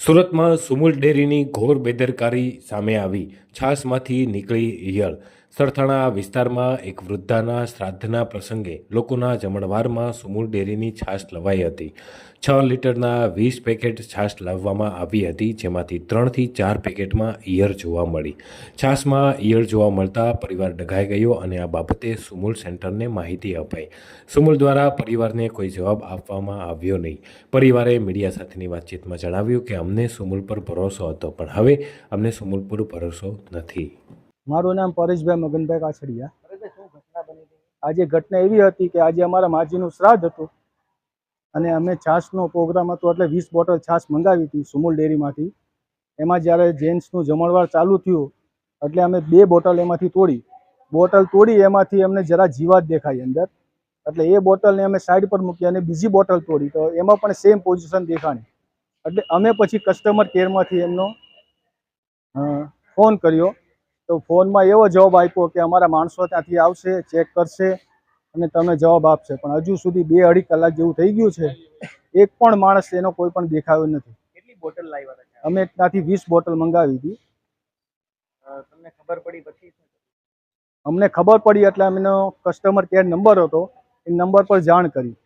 સુરતમાં સુમુલ ડેરીની ઘોર બેદરકારી સામે આવી છાસમાંથી નીકળી ઈયળ. સરથાણા વિસ્તારમાં એક વૃદ્ધાના શ્રાદ્ધના પ્રસંગે લોકોના જમણવારમાં સુમુલ ડેરીની છાશ લવાઈ હતી. છ લીટરના વીસ પેકેટ છાશ લાવવામાં આવી હતી, જેમાંથી ત્રણથી ચાર પેકેટમાં ઈયળ જોવા મળી. છાશમાં ઈયળ જોવા મળતા પરિવાર ડઘાઈ ગયો અને આ બાબતે સુમુલ સેન્ટરને માહિતી અપાઈ. સુમુલ દ્વારા પરિવારને કોઈ જવાબ આપવામાં આવ્યો નહીં. પરિવારે મીડિયા સાથેની વાતચીતમાં જણાવ્યું કે અમને સુમુલ પર ભરોસો હતો, પણ હવે અમને સુમુલ પર ભરોસો નથી. મારું નામ પરેશભાઈ મગનભાઈ કાછડિયા. આજે ઘટના એવી હતી કે આજે અમારા માજીનું શ્રાદ્ધ હતું અને અમે છાશનો પ્રોગ્રામ હતો, એટલે વીસ બોટલ છાશ મંગાવી હતી સુમુલ ડેરીમાંથી. એમાં જ્યારે જેન્ટ્સનું જમણવાર ચાલુ થયું, એટલે અમે બે બોટલ એમાંથી તોડી. બોટલ તોડી એમાંથી અમને જરા જીવાત દેખાઈ અંદર. એટલે એ બોટલને અમે સાઈડ પર મૂકી અને બીજી બોટલ તોડી. તો એમાં પણ સેમ પોઝિશન દેખાણી. એટલે અમે પછી કસ્ટમર કેરમાંથી એમનો ફોન કર્યો. તો ફોનમાં એવો જવાબ આપ્યો કે અમારા માણસો ત્યાંથી આવશે ચેક કરશે અને તમને જવાબ આપશે. પણ હજુ સુધી બે અઢી કલાક જેવું થઈ ગયું છે. એક પણ માણસ એનો કોઈ પણ દેખાયો નથી. કેટલી બોટલ લાવ્યા અમે ત્યાંથી વીસ બોટલ મંગાવી હતી. તમને ખબર પડી પછી અમને ખબર પડી એટલે અમેનો કસ્ટમર કેર નંબર હતો એ નંબર પર જાણ કરી.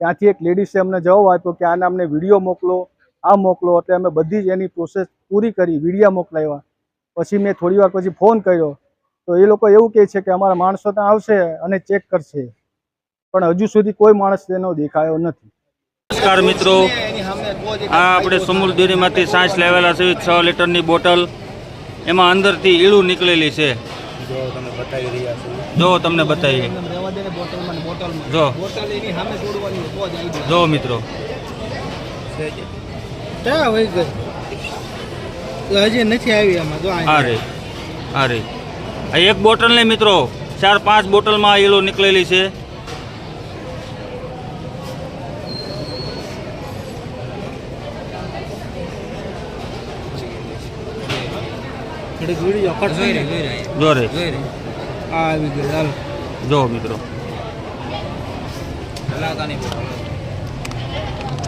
ત્યાંથી એક લેડીસે અમને જવાબ આપ્યો કે આને અમને વીડિયો મોકલો. આ મોકલો એટલે અમે બધી જ એની પ્રોસેસ પૂરી કરી વિડીયા મોકલાવ્યા. પછી મેં થોડી વાર પછી ફોન કર્યો. તો એ લોકો એવું કહે છે કે અમારા માણસો ત્યાં આવશે અને ચેક કરશે. પણ હજુ સુધી કોઈ માણસ તેનો દેખાયો નથી. નમસ્કાર મિત્રો. આ આપણે ડેરીમાંથી સાંસ લેવેલા છે છ લીટરની બોટલ. એમાં અંદરથી ઈળું નીકળેલી છે. જો તમને બતાવીએ. જો. જો મિત્રો. ક્યાં હોય ગઈ હજી નથી આવી આમાં જો અરે રે આ એક બોટલ ને મિત્રો ચાર પાંચ બોટલમાં એલો નીકળેલી છે. ઘડીક વીડિયો કટ થઈ જો રે.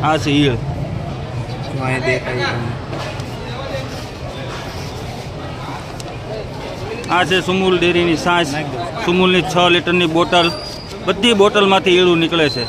આ છે ગઈ હાલ જો મિત્રો આ છે આ છે સુમૂલ ડેરીની સાસ સુમૂલની છ લીટરની બોટલ. બધી બોટલમાંથી ઈળું નીકળે છે.